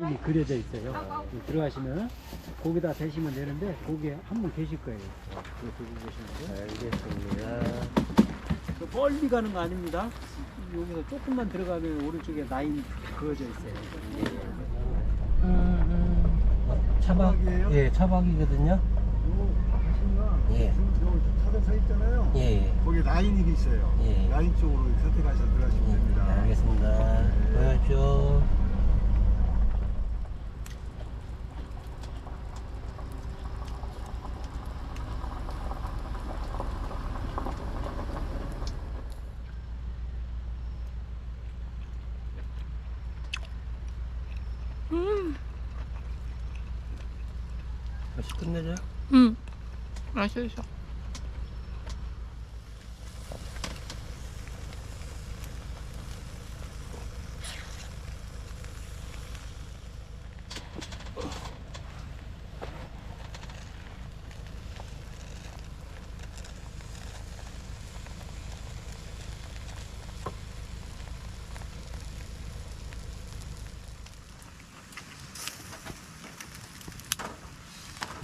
여기 그려져 있어요. 들어가시면 거기다 대시면 되는데 거기 한 분 계실 거예요. 그 두분 계시는데. 알겠습니다. 그 멀리 가는 거 아닙니다. 여기서 조금만 들어가면 오른쪽에 라인 그어져 있어요. 차박, 예, 차박이거든요. 예. 차도 서 있잖아요. 예, 예. 거기 라인이 있어요. 예. 라인 쪽으로 선택하셔서 들어가시면 됩니다. 예, 알겠습니다. 고맙죠. 다시 끝내죠? 응. 맛있어.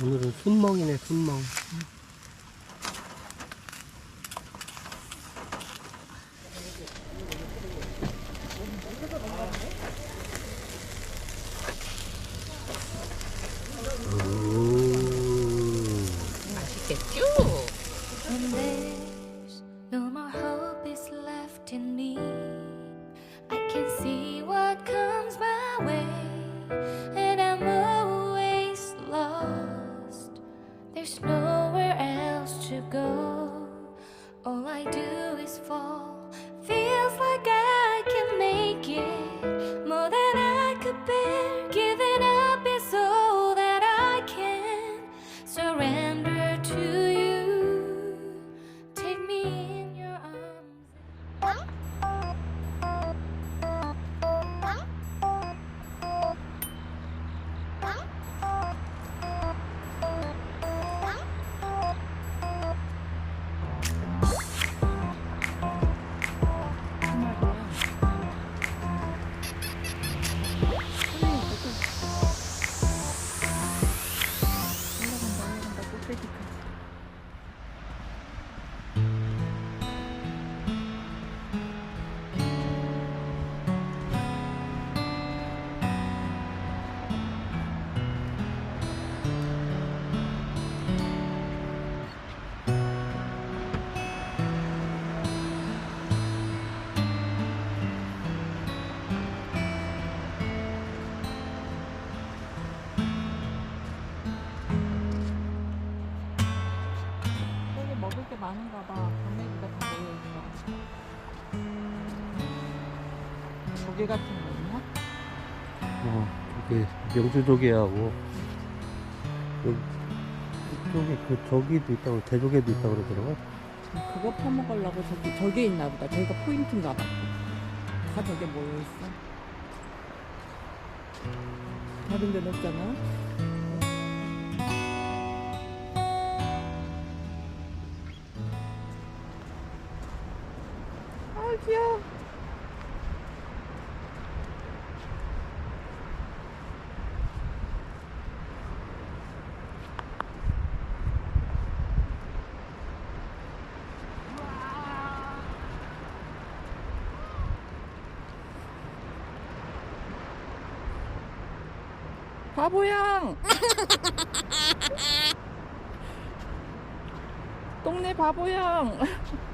오늘은 순멍이네, 순멍. 조개 같은 거 있나? 어, 이게 명주 조개하고 여기 이쪽에 그 저기도 있다고 대조개도 있다고 그러더라고. 그거 퍼먹으려고 저기, 저게 있나 보다. 저기가 포인트인가 봐. 다 저게 모여 있어. 다른 데는 없잖아. 아, 귀여워. 바보양! 동네 바보양!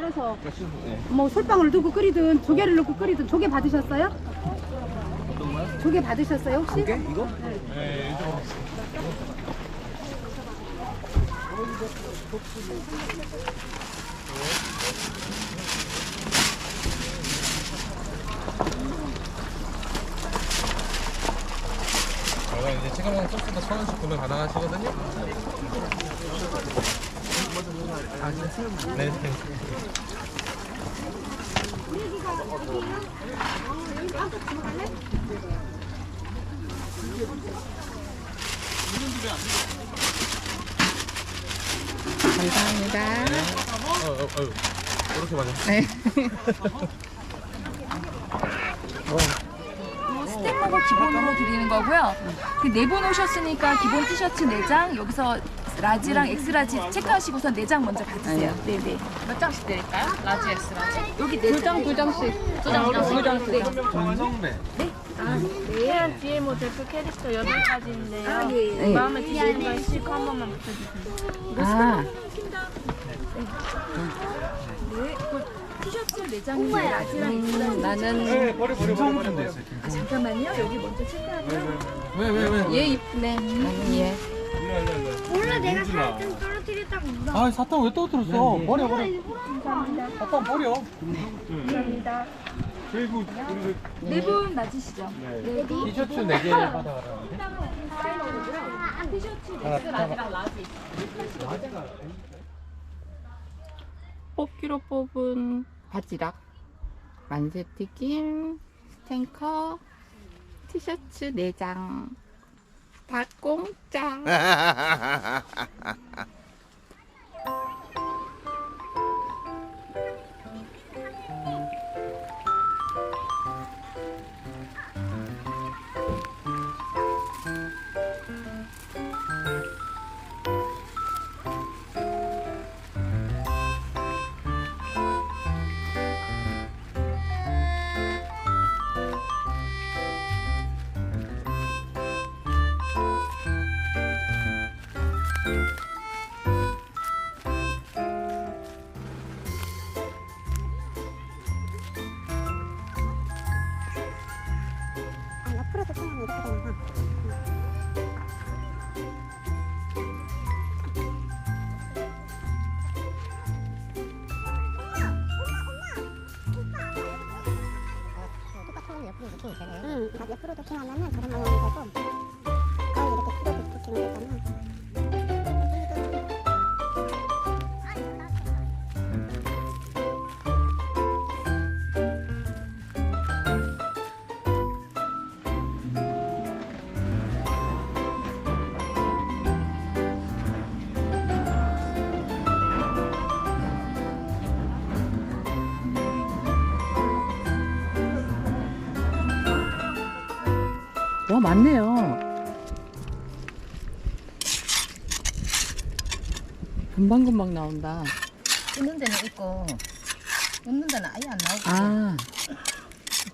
알아서 뭐 솔방울을 넣고 끓이든 조개를 넣고 끓이든 조개 받으셨어요? 조개 받으셨어요 혹시? 조개? 이거? 저희가 이제 먹는 소스도 천 원씩 구매 가능하시거든요. 네. 네. 감사합니다. 어, 어, 어. 이렇게 맞아. 네. 스테이크가 기본으로 드리는 거고요. 그 네분 오셨으니까 기본 티셔츠 4장, 여기서 라지랑 엑스라지 체크하시고서 4장 먼저 받으세요. 네 네. 몇 장씩 드릴까요? 라지, 엑스 라지? 여기 4장. 두 장씩. 두 장, 두 장씩. 네. 정성배. 태연 뒤에 뭐 대표 캐릭터 8가지인데요. 네. 마음에 드시는 건 실컷 한 번만 붙여주세요. 아, 네. 그 티셔츠 4장이요. 라지랑 엑스라지. 음, 나는 김성준도 있어요. 아, 잠깐만요. 여기 먼저 체크하고요. 왜, 왜, 왜? 얘 이쁘네. 나는 얘. 원래 내가 살좀 떨어뜨렸다고 물어. 아, 사탕 왜 떨어뜨렸어? 버려, 버려. 사탕 버려. 그리고 우리 네분 맞으시죠? 네. 티셔츠 4개 받아가라는데? 티셔츠 엑스라지랑 라지. 뽑기로 뽑은 바지락, 만세튀김, 스탱커, 티셔츠 4장. 다 공짜. 옆으로도 그냥 이렇게 되는 거. 똑같은 옆으로 이렇게 있잖아요. 응, 그러니까 옆으로 도킹하면은 저런 모양 와, 많네요. 금방금방 나온다. 웃는 데는 있고 웃는 데는 아예 안 나오고 아,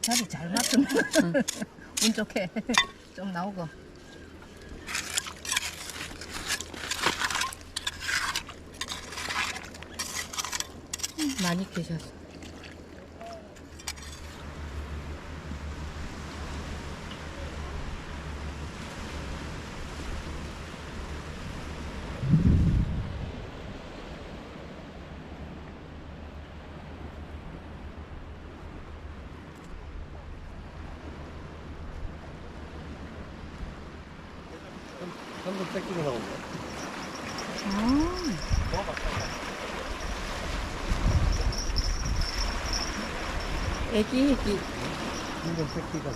자리 잘 맞추면 운 좋게 좀 나오고 많이 계셨어. 한번 뺏기고 나온 거. 애기, 애기. 한번 뺏기가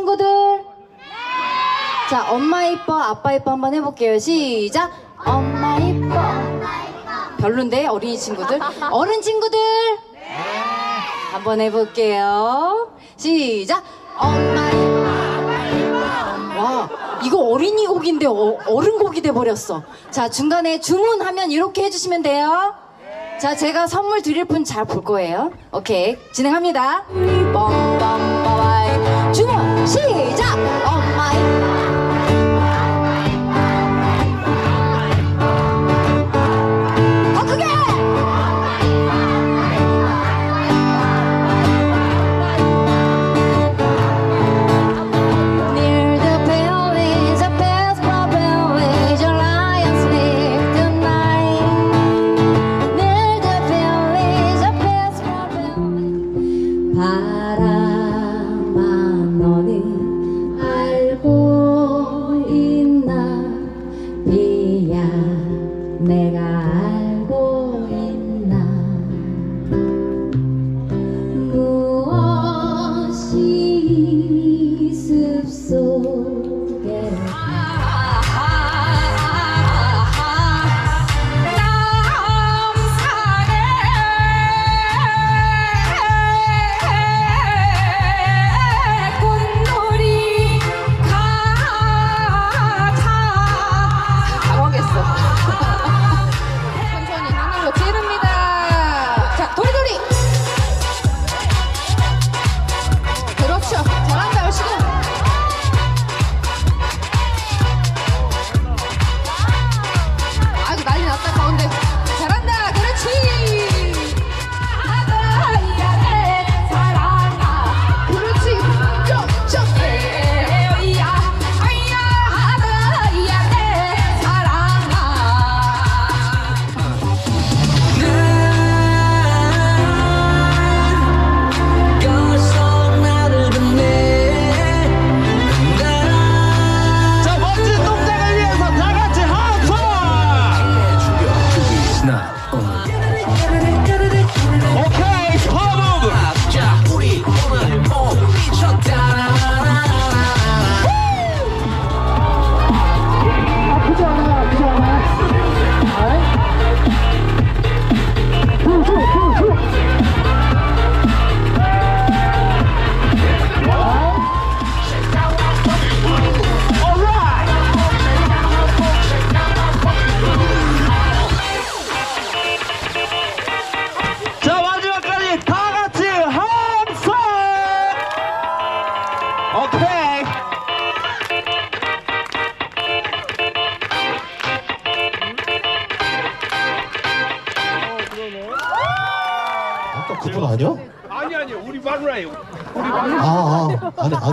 친구들? 자 엄마 이뻐 아빠 이뻐 한번 해볼게요. 시작. 엄마 이뻐. 별론데 어린이 친구들? 어른 친구들? 한번 해볼게요. 시작. 엄마 이뻐. 와 이거 어린이 곡인데 어, 어른 곡이 돼버렸어. 자 중간에 주문하면 이렇게 해주시면 돼요. 자 제가 선물 드릴 분 잘 볼 거예요. 오케이 진행합니다. 빰빰빠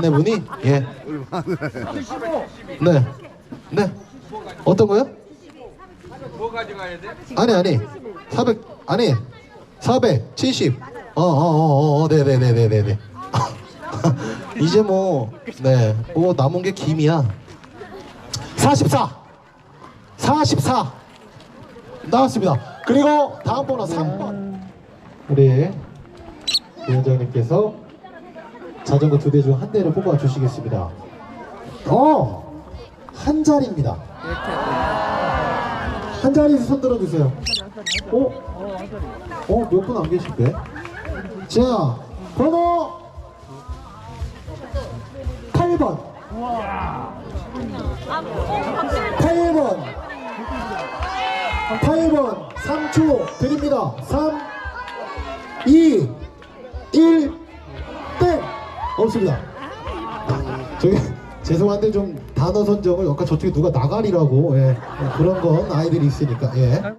아 아내, 아내분이? 예. 네. 네. 어떤 거요? 뭐 가져가야 돼? 아니, 아니. 400, 아니. 470. 어, 어, 어, 어, 네 네 네 네 네네. 이제 뭐, 네. 뭐 남은 게 김이야. 44. 44. 나왔습니다. 그리고 다음 번호 3번. 우리 위원장님께서 자전거 두 대 중 한 대를 뽑아 주시겠습니다. 어, 한 자리입니다. 한 자리에서 손 들어주세요. 어? 어, 몇 분 안 계실게. 자, 번호 8번. 8번. 8번. 3초 드립니다. 3, 2, 1, 땡! 없습니다. 저기, 죄송한데 좀 단어 선정을 아까 저쪽에 누가 나가리라고 예, 그런 건 아이들이 있으니까 예.